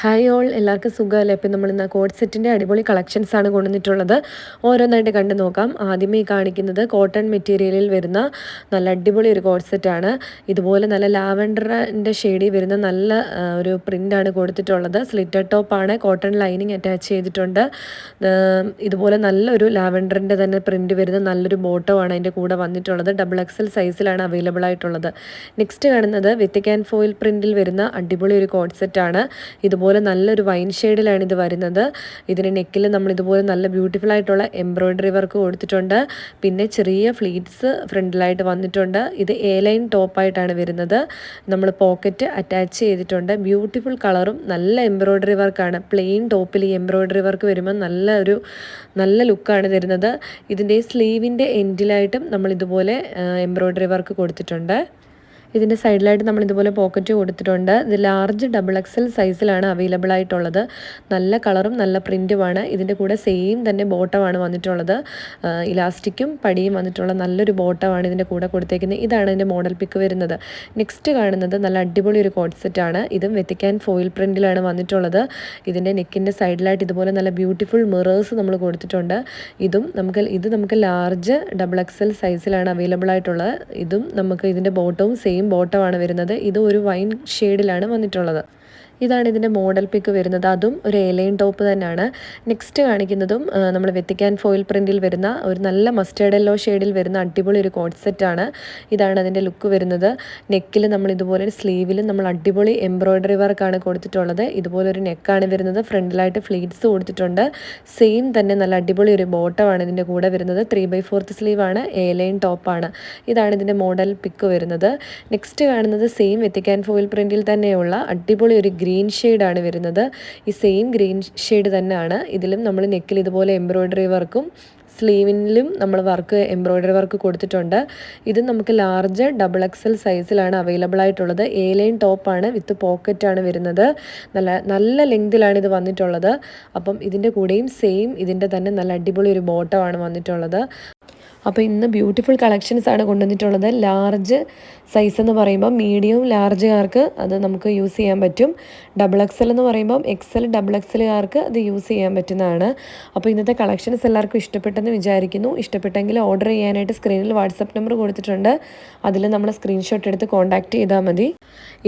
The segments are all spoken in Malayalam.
ഹായ് ഓൾ എല്ലാവർക്കും സുഖമല്ലേ? ഇപ്പം നമ്മൾ ഇന്ന് കോഡ് സെറ്റിന്റെ അടിപൊളി കളക്ഷൻസ് ആണ് കൊണ്ടുവന്നിട്ടുള്ളത്. ഓരോന്നായിട്ട് കണ്ടു നോക്കാം. ആദ്യമേ കാണിക്കുന്നത് കോട്ടൺ മെറ്റീരിയലിൽ വരുന്ന നല്ല അടിപൊളി ഒരു കോഡ് സെറ്റാണ് ഇതുപോലെ നല്ല ലാവൻഡറിന്റെ ഷെയ്ഡിൽ വരുന്ന നല്ല ഒരു പ്രിന്റാണ് കൊടുത്തിട്ടുള്ളത്. സ്ലിറ്റർ ടോപ്പാണ് കോട്ടൺ ലൈനിങ് അറ്റാച്ച് ചെയ്തിട്ടുണ്ട്. ഇതുപോലെ നല്ലൊരു ലാവൻഡറിന്റെ തന്നെ പ്രിന്റ് വരുന്ന നല്ലൊരു ബോട്ടോ ആണ് അതിന്റെ കൂടെ വന്നിട്ടുള്ളത്. ഡബിൾ എക്സൽ സൈസിലാണ് അവൈലബിൾ ആയിട്ടുള്ളത്. നെക്സ്റ്റ് കാണുന്നത് വിത്ത് ക്യാൻ ഫോയിൽ പ്രിന്റിൽ വരുന്ന അടിപൊളി ഒരു കോഡ് സെറ്റാണ് ഇതുപോലെ ഇതുപോലെ നല്ലൊരു വൈൻ ഷെയ്ഡിലാണ് ഇത് വരുന്നത്. ഇതിന് നെക്കിൽ നമ്മൾ ഇതുപോലെ നല്ല ബ്യൂട്ടിഫുൾ ആയിട്ടുള്ള എംബ്രോയ്ഡറി വർക്ക് കൊടുത്തിട്ടുണ്ട്. പിന്നെ ചെറിയ ഫ്ലീറ്റ്സ് ഫ്രണ്ടിലായിട്ട് വന്നിട്ടുണ്ട്. ഇത് എ ലൈൻ ടോപ്പായിട്ടാണ് വരുന്നത്. നമ്മൾ പോക്കറ്റ് അറ്റാച്ച് ചെയ്തിട്ടുണ്ട്. ബ്യൂട്ടിഫുൾ കളറും നല്ല എംബ്രോയ്ഡറി വർക്കാണ്. പ്ലെയിൻ ടോപ്പിൽ ഈ എംബ്രോയ്ഡറി വർക്ക് വരുമ്പോൾ നല്ല ഒരു നല്ല ലുക്കാണ് തരുന്നത്. ഇതിന്റെ സ്ലീവിന്റെ എൻഡിലായിട്ടും നമ്മൾ ഇതുപോലെ എംബ്രോയ്ഡറി വർക്ക് കൊടുത്തിട്ടുണ്ട്. ഇതിന്റെ സൈഡിലായിട്ട് നമ്മൾ ഇതുപോലെ പോക്കറ്റ് കൊടുത്തിട്ടുണ്ട്. ഇത് ലാർജ് ഡബിൾ എക്സൽ സൈസിലാണ് അവൈലബിൾ ആയിട്ടുള്ളത്. നല്ല കളറും നല്ല പ്രിന്റുമാണ് ഇതിന്റെ കൂടെ സെയിം തന്നെ ബോട്ടമാണ് വന്നിട്ടുള്ളത്. ഇലാസ്റ്റിക്കും പടിയും വന്നിട്ടുള്ള നല്ലൊരു ബോട്ടമാണ് ഇതിന്റെ കൂടെ കൊടുത്തേക്കുന്നത്. ഇതാണ് ഇതിന്റെ മോഡൽ പിക്ക് വരുന്നത്. നെക്സ്റ്റ് കാണുന്നത് നല്ല അടിപൊളി ഒരു കോഡ് സെറ്റാണ് ഇതും വെത്തിക്കാൻ ഫോയിൽ പ്രിന്റിലാണ് വന്നിട്ടുള്ളത്. ഇതിന്റെ നെക്കിന്റെ സൈഡിലായിട്ട് ഇതുപോലെ നല്ല ബ്യൂട്ടിഫുൾ മിറേഴ്സ് നമ്മൾ കൊടുത്തിട്ടുണ്ട്. ഇതും നമുക്ക് ഇത് നമുക്ക് ലാർജ് ഡബിൾ എക്സൽ സൈസിലാണ് അവൈലബിൾ ആയിട്ടുള്ളത്. ഇതും നമുക്ക് ഇതിന്റെ ബോട്ടവും സെയിം ബോട്ടമാണ് വരുന്നത്. ഇത് ഒരു വൈൻ ഷെയ്ഡിലാണ് വന്നിട്ടുള്ളത്. ഇതാണ് ഇതിന്റെ മോഡൽ പിക്ക് വരുന്നത്. അതും ഒരു എലൈൻ ടോപ്പ് തന്നെയാണ്. നെക്സ്റ്റ് കാണിക്കുന്നതും നമ്മൾ വെത്തിക്കാൻ ഫോയിൽ പ്രിന്റിൽ വരുന്ന ഒരു നല്ല മസ്റ്റേർഡ് യെല്ലോ ഷെയ്ഡിൽ വരുന്ന അടിപൊളി ഒരു കോഡ് സെറ്റാണ് ഇതാണ് അതിന്റെ ലുക്ക് വരുന്നത്. നെക്കിൽ നമ്മൾ ഇതുപോലെ സ്ലീവിൽ നമ്മൾ അടിപൊളി എംബ്രോയ്ഡറി വർക്കാണ് കൊടുത്തിട്ടുള്ളത്. ഇതുപോലെ ഒരു നെക്കാണ് വരുന്നത്. ഫ്രണ്ടിലായിട്ട് ഫ്ലീറ്റ്സ് കൊടുത്തിട്ടുണ്ട്. സെയിം തന്നെ നല്ല അടിപൊളി ഒരു ബോട്ടമാണ് ഇതിന്റെ കൂടെ വരുന്നത്. ത്രീ ബൈ ഫോർത്ത് സ്ലീവാണ് എ ലൈൻ ടോപ്പാണ് ഇതാണ് ഇതിന്റെ മോഡൽ പിക്ക് വരുന്നത്. നെക്സ്റ്റ് കാണുന്നത് സെയിം വെത്തിക്കാൻ ഫോയിൽ പ്രിന്റിൽ തന്നെയുള്ള അടിപൊളി ഒരു ഗ്രീൻ ഷെയ്ഡാണ് വരുന്നത്. ഈ സെയിം ഗ്രീൻ ഷെയ്ഡ് തന്നെയാണ്. ഇതിലും നമ്മൾ നെക്കിൽ ഇതുപോലെ എംബ്രോയ്ഡറി വർക്കും സ്ലീവിനിലും നമ്മൾ വർക്ക് എംബ്രോയ്ഡറി വർക്ക് കൊടുത്തിട്ടുണ്ട്. ഇത് നമുക്ക് ലാർജ് ഡബിൾ എക്സൽ സൈസിലാണ് അവൈലബിൾ ആയിട്ടുള്ളത്. എ ലൈൻ ടോപ്പാണ് വിത്ത് പോക്കറ്റാണ് വരുന്നത്. നല്ല നല്ല ലെങ്തിലാണ് ഇത് വന്നിട്ടുള്ളത്. അപ്പം ഇതിന്റെ കൂടെയും സെയിം ഇതിന്റെ തന്നെ നല്ല അടിപൊളി ഒരു ബോട്ടമാണ് വന്നിട്ടുള്ളത്. അപ്പോൾ ഇന്ന് ബ്യൂട്ടിഫുൾ കളക്ഷൻസ് ആണ് കൊണ്ടുവന്നിട്ടുള്ളത്. ലാർജ് സൈസ് എന്ന് പറയുമ്പോൾ മീഡിയം ലാർജുകാർക്ക് അത് നമുക്ക് യൂസ് ചെയ്യാൻ പറ്റും. ഡബിൾ എക്സൽ എന്ന് പറയുമ്പോൾ എക്സൽ ഡബിൾ എക്സലുകാർക്ക് അത് യൂസ് ചെയ്യാൻ പറ്റുന്നതാണ്. അപ്പോൾ ഇന്നത്തെ കളക്ഷൻസ് എല്ലാവർക്കും ഇഷ്ടപ്പെട്ടെന്ന് വിചാരിക്കുന്നു. ഇഷ്ടപ്പെട്ടെങ്കിൽ ഓർഡർ ചെയ്യാനായിട്ട് സ്ക്രീനിൽ വാട്സപ്പ് നമ്പർ കൊടുത്തിട്ടുണ്ട്. അതിൽ നമ്മൾ സ്ക്രീൻഷോട്ട് എടുത്ത് കോൺടാക്റ്റ് ചെയ്താൽ മതി.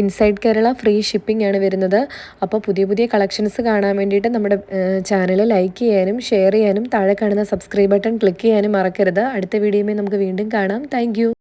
ഇൻസൈഡ് കേരള ഫ്രീ ഷിപ്പിംഗ് ആണ് വരുന്നത്. അപ്പോൾ പുതിയ പുതിയ കളക്ഷൻസ് കാണാൻ വേണ്ടിയിട്ട് നമ്മുടെ ചാനൽ ലൈക്ക് ചെയ്യാനും ഷെയർ ചെയ്യാനും താഴെ കാണുന്ന സബ്സ്ക്രൈബ് ബട്ടൺ ക്ലിക്ക് ചെയ്യാനും മറക്കരുത്. അടുത്ത വീഡിയോയിൽ നമുക്ക് വീണ്ടും കാണാം. താങ്ക്